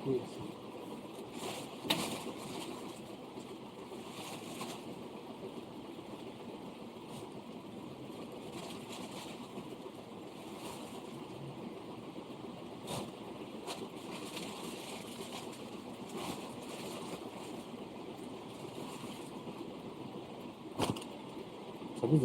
কাজ বাকি আছে सभी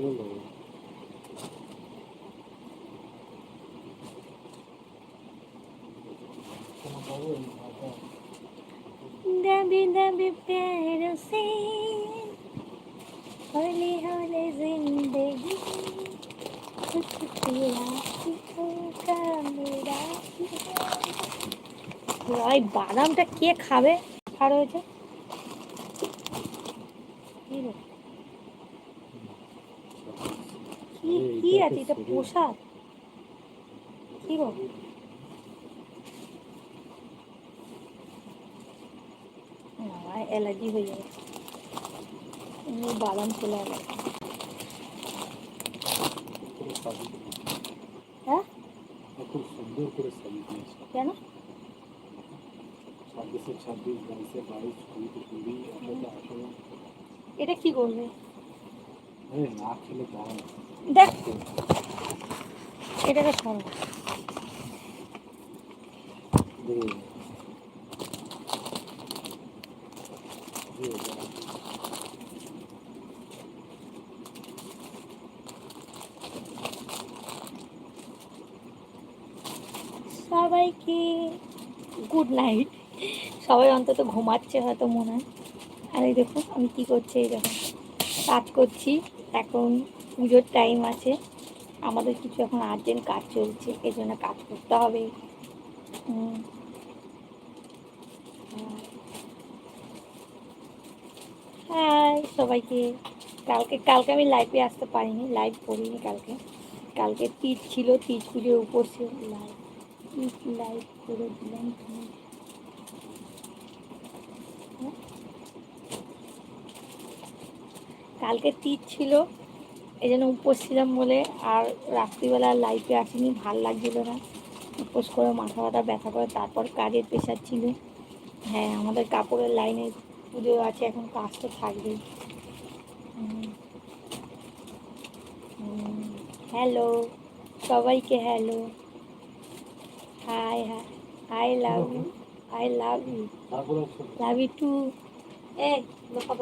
जगह হুম। दबी दबी प्यार से हौले हौले जिंदगी कुछ तेरा ही होगा मेरा ही होगा। ওই বাদামটা কে খাবে আর হয়েছে কি কি আছে এটা পোশাক কি গো আমার অ্যালার্জি হয়ে যাবে এমনি বাদাম চলে আসবে হ্যাঁ খুব সুন্দর করে সাজিয়ে দিয়েছে কেন ছাব্বিশে ছাব্বিশ বাইশে বাইশ কুড়িতে কুড়ি আঠারোতে আঠারো এটা কি করবে আরে না খেলে দাম দেখ। এটাকে সরো। সবাইকে গুড নাইট। সবাই অন্তত ঘুমাচ্ছে হয়তো মনে হয়। আর এই দেখুন আমি কি করছি এই দেখুন কাজ করছি। এখন পুজোর টাইম আছে। আমাদের কিছু এখন আর্জেন্ট কাজ চলছে এই জন্য কাজ করতে হবে। হাই সবাইকে। কালকে কালকে আমি লাইভে আসতে পারিনি লাইভ করিনি কালকে। কালকে তীজ ছিল তীজ পুজোর উপর লাইভ লাইভ করে দিলাম তুমি হ্যাঁ? কালকে তীর ছিল এই জন্য উপোস ছিলাম বলে আর রাত্রিবেলা লাইভে আসিনি, ভালো লাগছিল না। উপোস করে মাথা ব্যথা ব্যথা করে তারপর কাজের প্রেশার ছিল। হ্যাঁ আমাদের কাপড়ের লাইনে পুজো আছে, এখন কাজ তো থাকবেই। হ্যালো সবাইকে hello hi hi I love you I love you love you too এ কত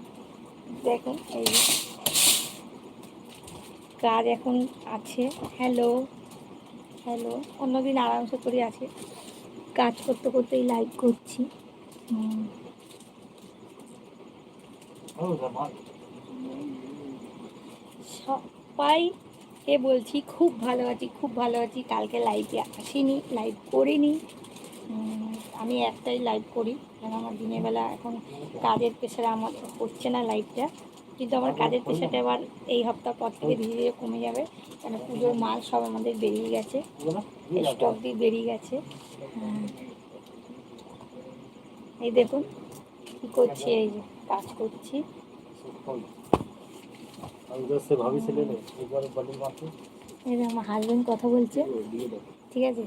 দেখুন এই কাজ এখন আছে। হ্যালো হ্যালো অন্যদিন আরামসে করে আছে। কাজ করতে করতেই লাইভ করছি। সবাইকে বলছি খুব ভালো আছি খুব ভালো আছি। কালকে লাইভে আসিনি লাইভ করিনি। আমি একটাই লাইভ করি। কারণ আমার দিনের বেলা এখন কাজের পেশারে আমার হচ্ছে না লাইভটা কিন্তু আমার কাজের পেশাটা আবার এই হপ্তাহ পর থেকে ধীরে ধীরে কমে যাবে। কারণ পুজোর মাল সব আমাদের বেরিয়ে গেছে। স্টক দিয়ে বেরিয়ে গেছে। হ্যাঁ। এই দেখুন কী করছি এই যে কাজ করছি। এবার আমার হাজব্যান্ড কথা বলছে। ঠিক আছে?